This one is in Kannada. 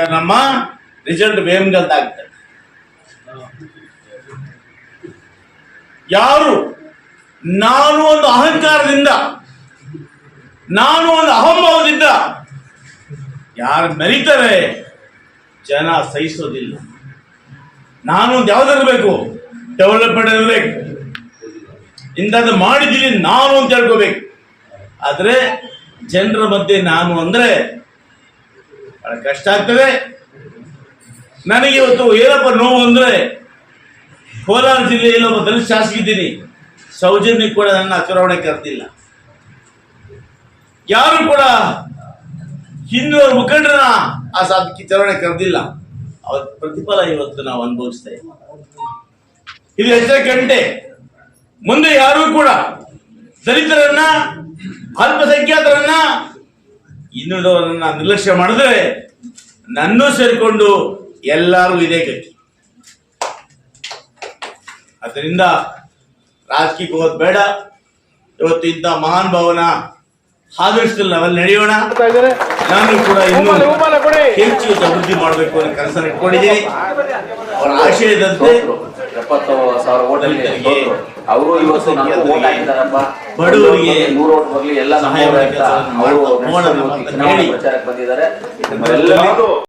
ನಮ್ಮ ರಿಸಲ್ಟ್ ವೇಮ್ಗಲ್ದಾಗ್ತದೆ ಯಾರು? ನಾನು ಒಂದು ಅಹಂಕಾರದಿಂದ, ನಾನು ಒಂದು ಅಹಂಭಾವದಿಂದ ಯಾರು ಮೆರೀತಾರೆ? ಜನ ಸಹಿಸೋದಿಲ್ಲ. ನಾನು ಯಾವ್ದಿರಬೇಕು ಡೆವಲಪ್ಮೆಂಟ್ ಇರಬೇಕು. ಇಂಥದ್ದು ಮಾಡಿದ್ದೀನಿ, ನಾನು ಅಂತ ಹೇಳ್ಕೋಬೇಕು. ಆದರೆ, ಜನರ ಮಧ್ಯೆ ನಾನು ಅಂದರೆ ಬಹಳ ಕಷ್ಟ ಆಗ್ತದೆ. ನನಗೆ ಇವತ್ತು ಏನಪ್ಪ ನೋವು ಅಂದರೆ ಕೋಲಾರ ಜಿಲ್ಲೆಯಲ್ಲಿ ಒಬ್ಬ ದಲಿತ ಶಾಸಕ ಇದ್ದೀನಿ ಸೌಜನ್ಯ ಕೂಡ ನನ್ನ ಚುನಾವಣೆ ಕರೆದಿಲ್ಲ. ಯಾರು ಕೂಡ ಹಿಂದೂ ಮುಖಂಡರನ್ನ ಆ ಸಾಧಕಿ ಚುನಾವಣೆ ಕರೆದಿಲ್ಲ. ಅವ್ರ ಪ್ರತಿಫಲ ಇವತ್ತು ನಾವು ಅನುಭವಿಸ್ತಾ ಇದು ಹೆಚ್ಚಿನ ಗಂಟೆ? ಮುಂದೆ ಯಾರೂ ಕೂಡ ದಲಿತರನ್ನ, ಅಲ್ಪಸಂಖ್ಯಾತರನ್ನ ಇನ್ನುಳಿದವರನ್ನ ನಿರ್ಲಕ್ಷ್ಯ ಮಾಡಿದ್ರೆ ನನ್ನೂ ಸೇರಿಕೊಂಡು ಎಲ್ಲರೂ ಇದೇ ಗತಿ. ಅದರಿಂದ ರಾಜಕೀಯಕ್ಕೆ ಹೋಗೋದು ಬೇಡ. ಇವತ್ತು ಇಂಥ ಮಹಾನ್ ಭಾವನ ಆದರ್ಶದಲ್ಲಿ ನಾವೆಲ್ಲ ನಡೆಯೋಣ. ನಾನು ಕೂಡ ಇನ್ನೂ ಹೆಚ್ಚು ಅಭಿವೃದ್ಧಿ ಮಾಡಬೇಕು ಅನ್ನೋ ಕೆಲಸ ಇಟ್ಕೊಂಡಿದ್ದೀನಿ. ಅವರ ಆಶಯದಂತೆ ಎಪ್ಪತ್ತು ಸಾವಿರ ಅವರು ಇವತ್ತು ನಮಗೂ ಓಟ್ ಹಾಕಿದಾರಪ್ಪ ಬಡವರಿಗೆ ನೂರು ಓಟ್ ಬರ್ಲಿ ಎಲ್ಲ ಸಹಾಯ ಅವರು ಪ್ರಚಾರಕ್ಕೆ ಬಂದಿದ್ದಾರೆ.